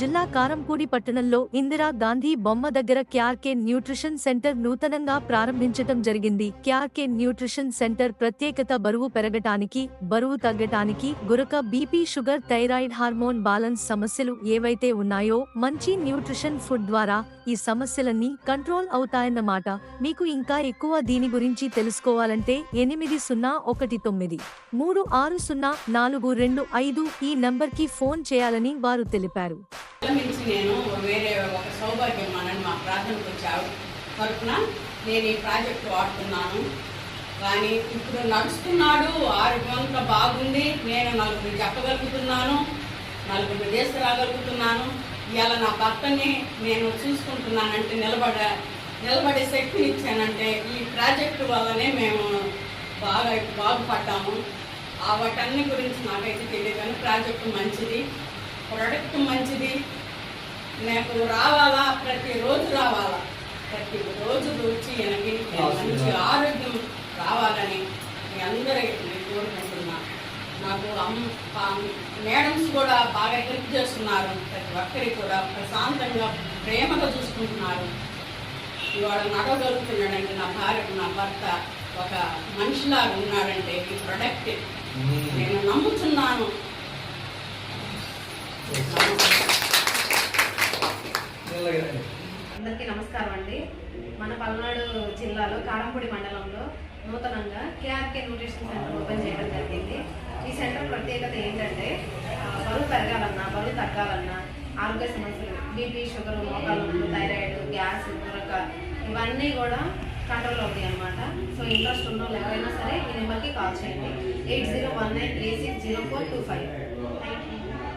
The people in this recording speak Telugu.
జిల్లా కారంపూడి పట్టణంలో ఇందిరా గాంధీ బొమ్మ దగ్గర క్యార్కే న్యూట్రిషన్ సెంటర్ నూతనంగా ప్రారంభించటం జరిగింది. క్యార్కే న్యూట్రిషన్ సెంటర్ ప్రత్యేకత బరువు పెరగటానికి బరువు తగ్గటానికి గురక BP sugar thyroid hormone balance సమస్యలు ఏవైతే ఉన్నాయో మంచి న్యూట్రిషన్ ఫుడ్ ద్వారా ఈ సమస్యలన్నీ కంట్రోల్ అవుతాయన్నమాట. మీకు ఇంకా ఎక్కువ దీని గురించి తెలుసుకోవాలంటే ఎనిమిది సున్నా ఒకటి తొమ్మిది మూడు ఆరు సున్నా నాలుగు రెండు ఐదు ఈ నంబర్కి ఫోన్ చేయాలని వారు తెలిపారు. నుంచి నేను వేరే ఒక సౌభాగ్యం మనని మా ప్రార్థనకు వచ్చావు తరఫున నేను ఈ ప్రాజెక్ట్ వాడుతున్నాను. కానీ ఇప్పుడు నడుస్తున్నాడు ఆరోగ్యంత బాగుంది. నేను నలుగురు చెప్పగలుగుతున్నాను నలుగురు తీసుకురాగలుగుతున్నాను. ఇవాళ నా భర్తని నేను చూసుకుంటున్నానంటే నిలబడ నిలబడే శక్తిని ఇచ్చానంటే ఈ ప్రాజెక్టు వల్లనే మేము బాగా బాగుపడ్డాము. ఆ వాటన్ని గురించి నాకైతే తెలియదు కానీ ప్రాజెక్టు మంచిది. ప్రొడక్ట్ మంచిది. నాకు రావాలా? ప్రతిరోజు రావాలా? ప్రతి రోజు వచ్చి వెనక్కి మంచి ఆరోగ్యం రావాలని మీ అందరికీ నేను కోరుకుంటున్నా. నాకు అమ్మ మేడమ్స్ కూడా బాగా హెల్ప్ చేస్తున్నారు. ప్రతి ఒక్కరికి కూడా ప్రశాంతంగా ప్రేమగా చూసుకుంటున్నారు. ఇవాళ నడవగలుగుతున్నాడంటే నా భార్య నా భర్త ఒక మనిషిలాగా ఉన్నాడంటే ఈ ప్రొడక్ట్ నేను నమ్ముతున్నాను. అందరికీ నమస్కారం అండి. మన పల్నాడు జిల్లాలో కారంపూడి మండలంలో నూతనంగా కేఆర్కే న్యూట్రిషన్ సెంటర్ ఓపెన్ చేయడం జరిగింది. ఈ సెంటర్ ప్రత్యేకత ఏంటంటే బరువు పెరగాలన్నా బరువు తగ్గాలన్నా ఆరోగ్య సమస్యలు బీపీ షుగర్ మోకాలు థైరాయిడ్ గ్యాస్ మురక ఇవన్నీ కూడా కంట్రోల్ అవుతాయి అనమాట సో ఇంట్రెస్ట్ ఉన్న వాళ్ళు ఎవరైనా సరే ఈ నెంబర్కి కాల్ చేయండి. Eight zero one nine three six zero four two five.